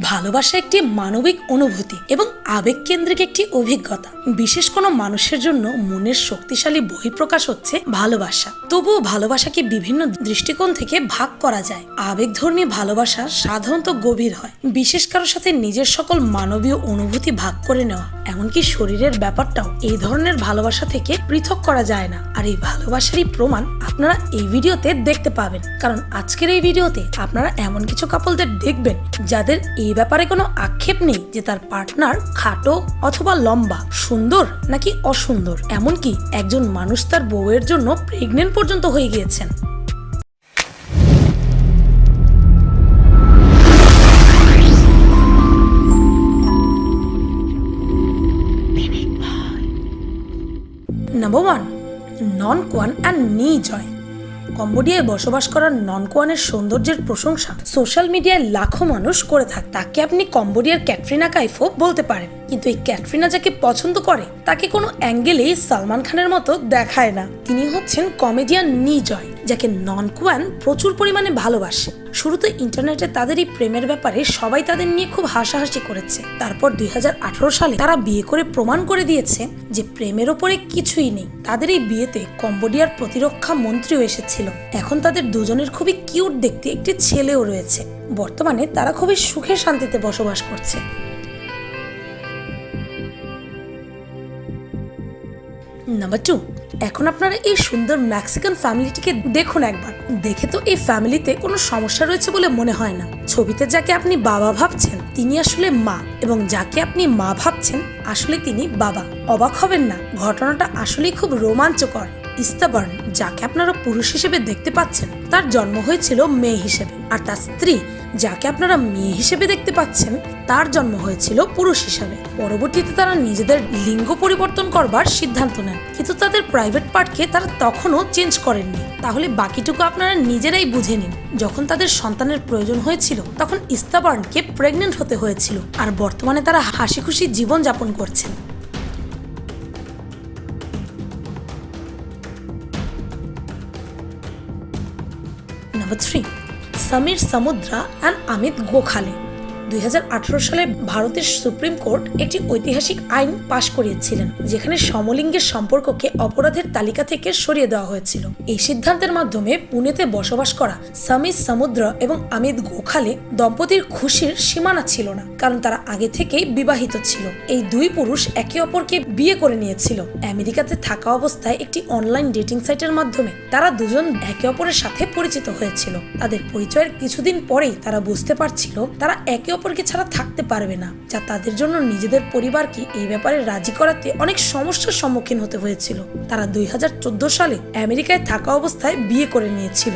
ভালোবাসা একটি মানবিক অনুভূতি এবং আবেগ কেন্দ্রিক একটি অভিজ্ঞতা। বিশেষ কোনো মানুষের জন্য মনের শক্তিশালী বহিঃপ্রকাশ হচ্ছে ভালোবাসা। তবুও ভালোবাসাকে বিভিন্ন দৃষ্টিকোণ থেকে ভাগ করা যায়। আবেগধর্মী ভালোবাসা সাধারণত গভীর হয়। বিশেষ কারোর সাথে নিজের সকল মানবীয় অনুভূতি ভাগ করে নেওয়া। এমনকি শরীরের ব্যাপারটাও এই ধরনের ভালোবাসা থেকে পৃথক করা যায় না। আর এই ভালোবাসারই প্রমাণ আপনারা এই ভিডিওতে দেখতে পাবেন। কারণ আজকের এই ভিডিওতে আপনারা এমন কিছু কাপলদের দেখবেন, যাদের এই ব্যাপারে কোনো আক্ষেপ নেই যে তার পার্টনার খাটো অথবা লম্বা, সুন্দর নাকি অসুন্দর। এমনকি একজন মানুষ তার বউয়ের জন্য প্রেগনেন্ট পর্যন্ত হয়ে গিয়েছেন। নাম্বার ওয়ান নন কোয়ান অ্যান্ড নি জয় কম্বোডিয়ায় বসবাস করা ননকোয়ানের সৌন্দর্যের প্রশংসা সোশ্যাল মিডিয়ায় লাখো মানুষ করে থাকে। তাকে আপনি কম্বোডিয়ার ক্যাটরিনা কাইফো বলতে পারেন। কিন্তু এই ক্যাটরিনা যাকে পছন্দ করে, তাকে কোনো অ্যাঙ্গেলেই সালমান খানের মতো দেখায় না। তিনি হচ্ছেন কমেডিয়ান নিজয়। যাকে নন কোয়ান প্রচুর পরিমাণে ভালোবাসে। শুরুতে ইন্টারনেটে তাদের এই প্রেমের ব্যাপারে সবাই তাদের নিয়ে খুব হাসাহাসি করেছে। তারপর দুই হাজার আঠারো সালে তারা বিয়ে করে প্রমাণ করে দিয়েছে যে প্রেমের ওপরে কিছুই নেই। তাদের এই বিয়েতে কম্বোডিয়ার প্রতিরক্ষা মন্ত্রীও এসেছিল। এখন তাদের দুজনের খুবই কিউট দেখতে একটি ছেলেও রয়েছে। বর্তমানে তারা খুবই সুখে শান্তিতে বসবাস করছে। নাম্বার টু এখন আপনারা এই সুন্দর মেক্সিকান ফ্যামিলিটিকে দেখুন একবার। দেখে তো এই ফ্যামিলিতে কোনো সমস্যা রয়েছে বলে মনে হয় না। ছবিতে যাকে আপনি বাবা ভাবছেন, তিনি আসলে মা এবং যাকে আপনি মা ভাবছেন, আসলে তিনি বাবা। অবাক হবেন না, ঘটনাটা আসলেই খুব রোমাঞ্চকর। ইস্তাবার্ন যাকে আপনারা পুরুষ হিসেবে দেখতে পাচ্ছেন, তার জন্ম হয়েছিল মেয়ে হিসেবে। আর তার স্ত্রী যাকে আপনারা মেয়ে হিসেবে দেখতে পাচ্ছেন, তার জন্ম হয়েছিল পুরুষ হিসাবে। পরবর্তীতে তারা নিজেদের লিঙ্গ পরিবর্তন করবার সিদ্ধান্ত নেন। কিন্তু তাদের প্রাইভেট পার্টকে তারা তখনও চেঞ্জ করেননি। তাহলে বাকিটুকু আপনারা নিজেরাই বুঝে নিন। যখন তাদের সন্তানের প্রয়োজন হয়েছিল, তখন ইস্তাবার্নকে প্রেগনেন্ট হতে হয়েছিল। আর বর্তমানে তারা হাসি খুশি জীবনযাপন করছেন। Number 3 Samir Samudra and Amit Gokhale. দুই হাজার আঠারো সালে ভারতের সুপ্রিম কোর্ট একটি ঐতিহাসিক আইন পাশ করিয়েছিলেন, যেখানে সমলিঙ্গের সম্পর্ককে অপরাধের তালিকা থেকে সরিয়ে দেওয়া হয়েছিল। এই সিদ্ধান্তের মাধ্যমে পুনেতে বসবাস করা সমীর সমুদ্র এবং অমিত গোখালে দম্পতির খুশির সীমানা ছিল না, কারণ তারা আগে থেকেই বিবাহিত ছিল। এই দুই পুরুষ একে অপরকে বিয়ে করে নিয়েছিল। আমেরিকাতে থাকা অবস্থায় একটি অনলাইন ডেটিং সাইটের মাধ্যমে তারা দুজন একে অপরের সাথে পরিচিত হয়েছিল। তাদের পরিচয়ের কিছুদিন পরেই তারা বুঝতে পারছিল তারা একে অপরকে ছাড়া থাকতে পারবে না, যা তাদের জন্য নিজেদের পরিবারকে এই ব্যাপারে রাজি করাতে অনেক সমস্যার সম্মুখীন হতে হয়েছিল। তারা দুই হাজার চোদ্দ সালে আমেরিকায় থাকা অবস্থায় বিয়ে করে নিয়েছিল।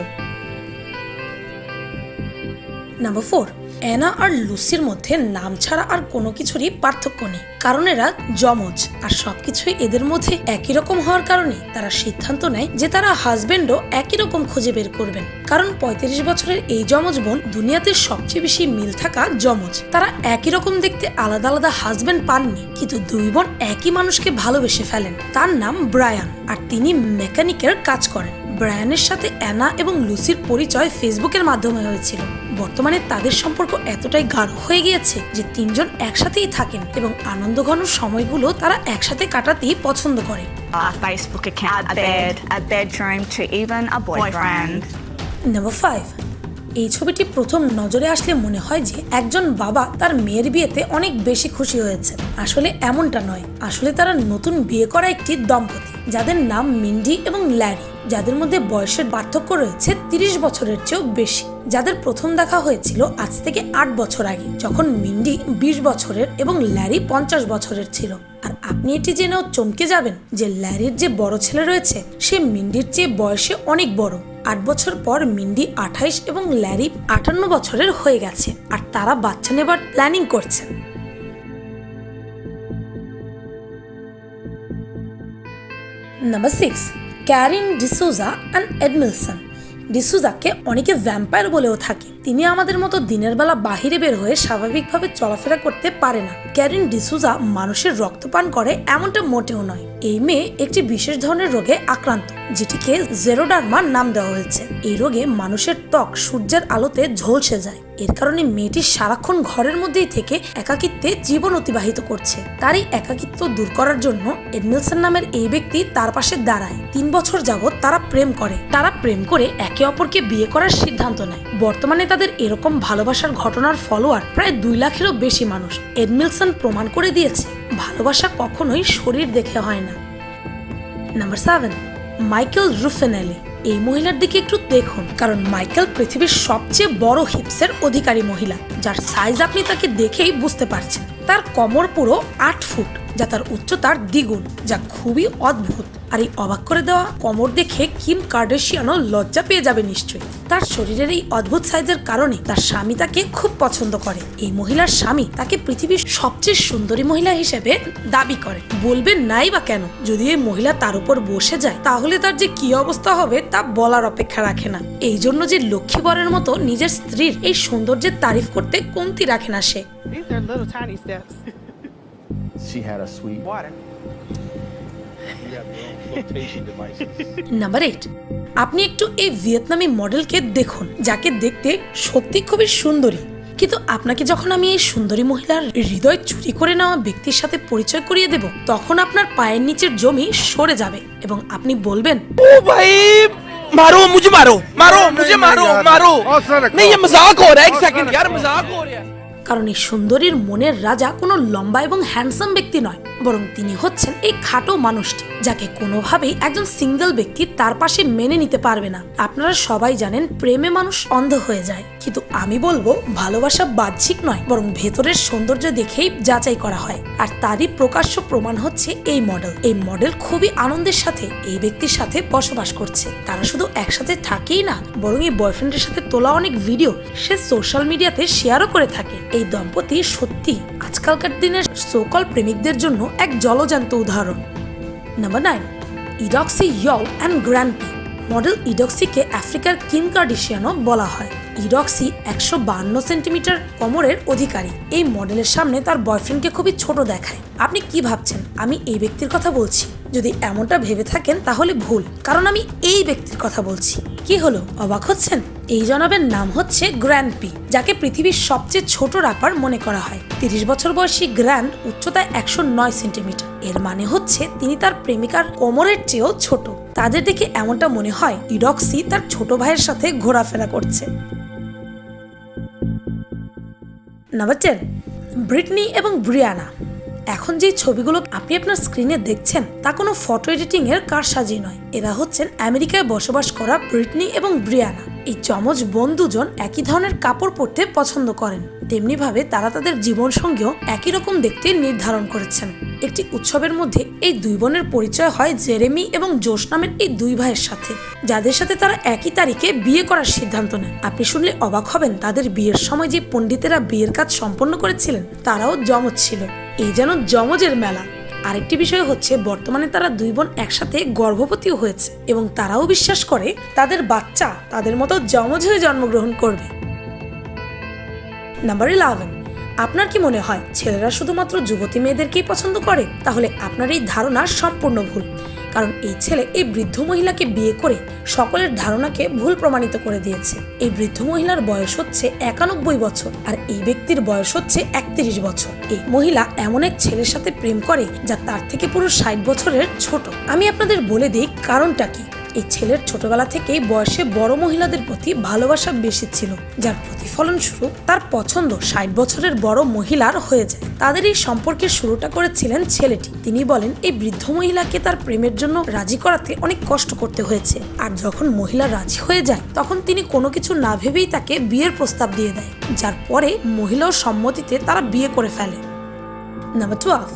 নাম্বার ফোর অ্যানা আর লুসির মধ্যে নাম ছাড়া আর কোনো কিছুরই পার্থক্য নেই। কারণ এরা যমজ, আর সবকিছুই এদের মধ্যে একই রকম হওয়ার কারণে তারা সিদ্ধান্ত নেয় যে তারা হাজবেন্ডও একই রকম খুঁজে বের করবেন। কারণ পঁয়ত্রিশ বছরের এই যমজ বোন দুনিয়াতে সবচেয়ে বেশি মিল থাকা যমজ। তারা একই রকম দেখতে আলাদা আলাদা হাজবেন্ড পাননি, কিন্তু দুই বোন একই মানুষকে ভালোবেসে ফেলেন। তার নাম ব্রায়ান আর তিনি মেকানিকের কাজ করেন। ব্রায়ানের সাথে অ্যানা এবং লুসির পরিচয় ফেসবুকের মাধ্যমে হয়েছিল। বর্তমানে তাদের সম্পর্ক এতটাই গাঢ় হয়ে গিয়েছে যে তিনজন একসাথেই থাকেন এবং আনন্দঘন সময়গুলো তারা একসাথে কাটাতেই পছন্দ করে। A Facebook account, a bed, a bedroom, to even a boyfriend. Number five এই ছবিটি প্রথম নজরে আসলে মনে হয় যে একজন বাবা তার মেয়ের বিয়েতে অনেক বেশি খুশি হয়েছে। আসলে এমনটা নয়। আসলে তারা নতুন বিয়ে করা একটি দম্পতি। যাদের নাম মিন্ডি এবং ল্যারি, যাদের মধ্যে বয়সের পার্থক্য রয়েছে তিরিশ বছরের চেয়েও বেশি। যাদের প্রথম দেখা হয়েছিল আজ থেকে আট বছর আগে, যখন মিন্ডি বিশ বছরের এবং ল্যারি পঞ্চাশ বছরের ছিল। আর আপনি এটি জেনেও চমকে যাবেন যে ল্যারির যে বড় ছেলে রয়েছে, সে মিন্ডির চেয়ে বয়সে অনেক বড়। আট বছর পর মিন্ডি আঠাইশ এবং ল্যারি আটান্ন বছরের হয়ে গেছে, আর তারা বাচ্চা নেবার প্ল্যানিং করছেন number six Karin D'Souza and Edmilson ডিসুজাকে অনেকে ভ্যাম্পায়ার বলেও থাকে। তিনি আমাদের মতো দিনের বেলা বাহিরে বের হয়ে স্বাভাবিকভাবে চলাফেরা করতে পারে না। ক্যারিন ডিসুজা মানুষের রক্তপান করে এমনটা মোটেও নয়। এই মেয়ে একটি বিশেষ ধরনের রোগে আক্রান্ত, যেটিকে জেরোডার্মা নাম দেওয়া হয়েছে। এই রোগে মানুষের ত্বক সূর্যের আলোতে ঝলসে যায়। এর কারণে মেয়েটি সারাক্ষণ ঘরের মধ্যেই থেকে একাকিত্বে জীবন অতিবাহিত করছে। তার এই একাকিত্ব দূর করার জন্য এডমিলসন নামের এই ব্যক্তি তার পাশে দাঁড়ায়। তিন বছর যাবৎ তারা প্রেম করে। তারা প্রেম করে একে অপরকে বিয়ে করার সিদ্ধান্ত নেয়। বর্তমানে তাদের এরকম ভালোবাসার ঘটনার ফলোয়ার প্রায় দুই লাখেরও বেশি মানুষ। এডমিলসন প্রমাণ করে দিয়েছে, ভালোবাসা কখনোই শরীর দেখে হয় না। Number seven, Mikel Ruffinelli. এই মহিলার দিকে একটু দেখুন, কারণ মাইকেল পৃথিবীর সবচেয়ে বড় হিপসের অধিকারী মহিলা, যার সাইজ আপনি তাকে দেখেই বুঝতে পারছেন। তার কমর পুরো আট ফুট, যা তার উচ্চতার দ্বিগুণ, যা খুবই অদ্ভুত। আর এই অবাক করে দেওয়া কমর দেখে কিম কার্ডেশিয়ানও লজ্জা পেয়ে যাবে নিশ্চয়ই। তার শরীরের এই অদ্ভুত সাইজের কারণে তার স্বামী তাকে খুব পছন্দ করে। এই মহিলার স্বামী তাকে পৃথিবীর সবচেয়ে সুন্দরী মহিলা হিসেবে দাবি করে। বলবেন নাই বা কেন? যদি এই মহিলা তার উপর বসে যায় তাহলে তার যে কি অবস্থা হবে তা বলার অপেক্ষা রাখে না। এই জন্য যে লক্ষ্মীবরের মতো নিজের স্ত্রীর এই সৌন্দর্যের তারিফ করতে কমতি রাখে না সে। These are little tiny steps. She had a sweet Water. Number eight আপনি একটু এই ভিয়েতনামি মডেলকে দেখুন যাকে দেখতে সত্যি খুবই সুন্দরী কিন্তু আপনাকে যখন আমি এই সুন্দরী মহিলার হৃদয় চুরি করে নেওয়া ব্যক্তির সাথে পরিচয় করিয়ে দেব তখন আপনার পায়ের নিচের জমি সরে যাবে এবং আপনি বলবেন ओ भाई मारो मुझे मारो मारो मुझे मारो मारो नहीं ये मजाक हो रहा है एक सेकंड यार मजाक हो रहा है কারণ এই সুন্দরীর মনের রাজা কোনো লম্বা এবং হ্যান্ডসাম ব্যক্তি নয়, বরং তিনি হচ্ছেন এই খাটো মানুষটি, যাকে কোনোভাবেই একজন সিঙ্গেল ব্যক্তি তার পাশে মেনে নিতে পারবে না। আপনারা সবাই জানেন প্রেমে মানুষ অন্ধ হয়ে যায়, কিন্তু আমি বলব ভালোবাসা বাহ্যিক নয়, বরং ভেতরের সৌন্দর্য দেখেই যাচাই করা হয়। আর তারই প্রকাশ্য প্রমাণ হচ্ছে এই মডেল এই মডেল খুবই আনন্দের সাথে এই ব্যক্তির সাথে বসবাস করছে। তারা শুধু একসাথে থাকেই না, বরং এই বয়ফ্রেন্ডের সাথে তোলা অনেক ভিডিও সে সোশ্যাল মিডিয়াতে শেয়ারও করে থাকে। এই দম্পতি সত্যি আজকালকার দিনের সোকল প্রেমিকদের জন্য এক জলজান্ত উদাহরণ। নাম্বার নাইন ইডক্সি ইয়ল অ্যান্ড গ্র্যান্ডপি মডেল ইডক্সিকে আফ্রিকার কিম কার্ডিশিয়ানও বলা হয়। ইডক্সি একশো বান্ন সেন্টিমিটার কোমরের অধিকারী। এই মডেলের সামনে তার বয়ফ্রেন্ডকে খুবই ছোট দেখায়। আপনি কি ভাবছেন? আমি এই ব্যক্তির কথা বলছি। যদি এমনটা ভেবে থাকেন তাহলে ভুল, কারণ আমি এই ব্যক্তির কথা বলছি। কি হলো? অবাক হচ্ছেন? এই জনাবের নাম হচ্ছে গ্র্যান্ড পি, যাকে পৃথিবীর সবচেয়ে ছোট রাপার মনে করা হয়। তিরিশ বছর বয়সী গ্র্যান্ড উচ্চতায় একশো নয় সেন্টিমিটার। এর মানে হচ্ছে তিনি তার প্রেমিকার কোমরের চেয়েও ছোট। তাদের দেখে এমনটা মনে হয় ইডক্সি তার ছোট ভাইয়ের সাথে ঘোরাফেরা করছে। নাম্বার টেন, ব্রিটনি এবং ব্রিয়ানা। এখন যে ছবিগুলো আপনি আপনার স্ক্রিনে দেখছেন, তা কোনো ফটো এডিটিং এর কারসাজি নয়। এরা হচ্ছেন আমেরিকায় বসবাস করা ব্রিটনি এবং ব্রিয়ানা। এই চমজ বোন দুজন একই ধরনের কাপড় পরতে পছন্দ করেন। তেমনিভাবে তারা তাদের জীবন সঙ্গেও একই রকম দেখতে নির্ধারণ করেছেন। একটি উৎসবের মধ্যে এই দুই বোনের পরিচয় হয় জেরেমি এবং জোশ নামের এই দুই ভাইয়ের সাথে। যাদের সাথে তারা একই তারিখে বিয়ে করার সিদ্ধান্ত নেন। আপনি শুনলে অবাক হবেন তাদের বিয়ের সময় যে পণ্ডিতেরা বিয়ের কাজ সম্পন্ন করেছিলেন, তারাও জমজ ছিল। এই যেন জমজের মেলা। আরেকটি বিষয় হচ্ছে, বর্তমানে তারা দুই বোন একসাথে গর্ভবতীও হয়েছে এবং তারাও বিশ্বাস করে তাদের বাচ্চা তাদের মতো জমজ হয়ে জন্মগ্রহণ করবে। নাম্বার ইলেভেন আপনার কি মনে হয় ছেলেরা শুধুমাত্র যুবতী মেয়েদেরকেই পছন্দ করে? তাহলে আপনার এই ধারণা সম্পূর্ণ ভুল। কারণ এই ছেলে এই বৃদ্ধ মহিলাকে বিয়ে করে সকলের ধারণাকে ভুল প্রমাণিত করে দিয়েছে। এই বৃদ্ধ মহিলার বয়স হচ্ছে একানব্বই বছর আর এই ব্যক্তির বয়স হচ্ছে একত্রিশ বছর। এই মহিলা এমন এক ছেলের সাথে প্রেম করে যা তার থেকে পুরো ষাট বছরের ছোট। আমি আপনাদের বলে দিই কারণটা কি। এই ছেলের ছোটবেলা থেকেই বয়সে বড় মহিলাদের প্রতি ভালোবাসা বেশি ছিল, যার প্রতিফলন স্বরূপ তার পছন্দ ষাট বছরের বড় মহিলার হয়ে যায়। তাদের এই সম্পর্কের শুরুটা করেছিলেন ছেলেটি। তিনি বলেন, এই বৃদ্ধ মহিলাকে তার প্রেমের জন্য রাজি করাতে অনেক কষ্ট করতে হয়েছে। আর যখন মহিলা রাজি হয়ে যায়, তখন তিনি কোনো কিছু না ভেবেই তাকে বিয়ের প্রস্তাব দিয়ে দেয়, যার পরে মহিলাও সম্মতিতে তারা বিয়ে করে ফেলে। নাম্বার টুয়েলভ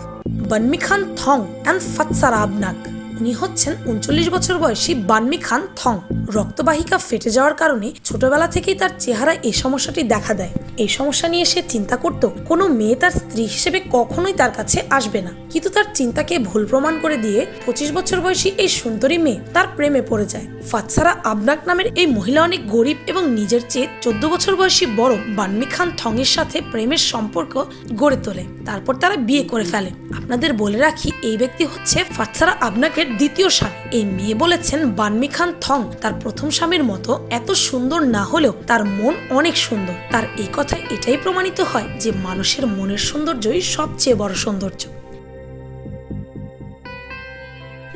বান্মি খান থং অ্যান্ড ফাতসারা আবনাক উনি হচ্ছেন উনচল্লিশ বছর বয়সী বান্মি খান থং। রক্তবাহিকা ফেটে যাওয়ার কারণে ছোটবেলা থেকেই তার চেহারা এই সমস্যাটি দেখা দেয়। এই সমস্যা নিয়ে সে চিন্তা করত, কোনো মেয়ে তার স্ত্রী হিসেবে কখনোই তার কাছে আসবে না। কিন্তু তার চিন্তাকে ভুল প্রমাণ করে দিয়ে পঁচিশ বছর বয়সী এই সুন্দরী মেয়ে তার প্রেমে পড়ে যায়। ফাতসারা আবনাক নামের এই মহিলা অনেক গরিব এবং নিজের চেয়ে চোদ্দ বছর বয়সী বড় বান্মি খান থংয়ের সাথে প্রেমের সম্পর্ক গড়ে তোলে। তারপর তারা বিয়ে করে ফেলে। আপনাদের বলে রাখি, এই ব্যক্তি হচ্ছে ফাতসারা আবনাকের আমিথের দ্বিতীয় স্বামী। এই মেয়ে বলেছেন, বানমি খান থং, তার প্রথম স্বামীর মতো এত সুন্দর না হলেও তার মন অনেক সুন্দর। তার এই কথায় এটাই প্রমাণিত হয় যে মানুষের মনের সৌন্দর্যই সবচেয়ে বড় সৌন্দর্য।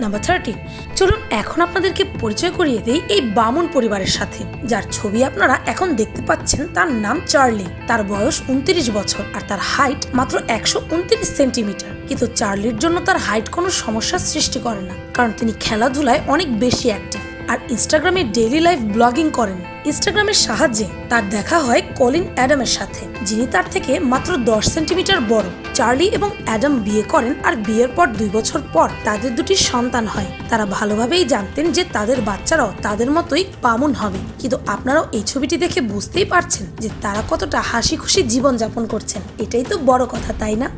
নাম্বার থার্টিন চলুন এখন আপনাদেরকে পরিচয় করিয়ে দিই এই বামন পরিবারের সাথে। যার ছবি আপনারা এখন দেখতে পাচ্ছেন, তার নাম চার্লি। তার বয়স উনত্রিশ বছর আর তার হাইট মাত্র একশো উনত্রিশ সেন্টিমিটার। কিন্তু চার্লির জন্য তার হাইট কোনো সমস্যার সৃষ্টি করে না, কারণ তিনি খেলাধুলায় অনেক বেশি অ্যাক্টিভ আর ইনস্টাগ্রামে ডেইলি লাইফ ব্লগিং করেন। ইনস্টাগ্রামের সাহায্যে তার দেখা হয় কলিন অ্যাডামের সাথে, যিনি তার থেকে মাত্র দশ সেন্টিমিটার বড়। চার্লি এবং অ্যাডাম বিয়ে করেন আর বিয়ের পর দুই বছর পর তাদের দুটি সন্তান হয়। তারা ভালোভাবেই জানতেন যে তাদের বাচ্চারাও তাদের মতোই পামুন হবে। কিন্তু আপনারাও এই ছবিটি দেখে বুঝতেই পারছেন যে তারা কতটা হাসি খুশি জীবনযাপন করছেন। এটাই তো বড় কথা, তাই না?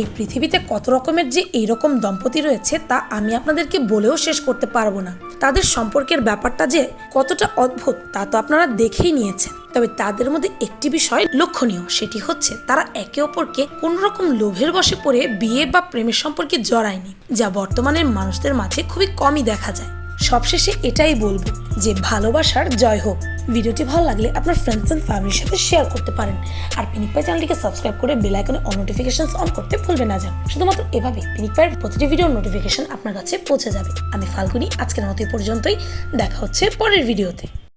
এই পৃথিবীতে কত রকমের যে এইরকম দম্পতি রয়েছে তা আমি আপনাদেরকে বলেও শেষ করতে পারব না। তাদের সম্পর্কের ব্যাপারটা যে কতটা অদ্ভুত তা তো আপনারা দেখেই নিয়েছেন। তবে তাদের মধ্যে একটি বিষয় লক্ষণীয়, সেটি হচ্ছে তারা একে অপরকে কোনো রকম লোভের বশে পড়ে বিয়ে বা প্রেমের সম্পর্কে জড়ায়নি, যা বর্তমানের মানুষদের মাঝে খুবই কমই দেখা যায়। সবশেষে এটাই বলব যে ভালোবাসার জয় হোক। ভিডিওটি ভালো লাগলে আপনার ফ্রেন্ডস অ্যান্ড ফ্যামিলির সাথে শেয়ার করতে পারেন। আর পিনিক পাই চ্যানেলটিকে সাবস্ক্রাইব করে বেল আইকনে নোটিফিকেশন অন করতে ভুলবেন না যান শুধুমাত্র এভাবে পিনিক প্রতিটি ভিডিওর নোটিফিকেশন আপনার কাছে পৌঁছে যাবে। আমি ফাল্গুনি, আজকের মতো পর্যন্তই। দেখা হচ্ছে পরের ভিডিওতে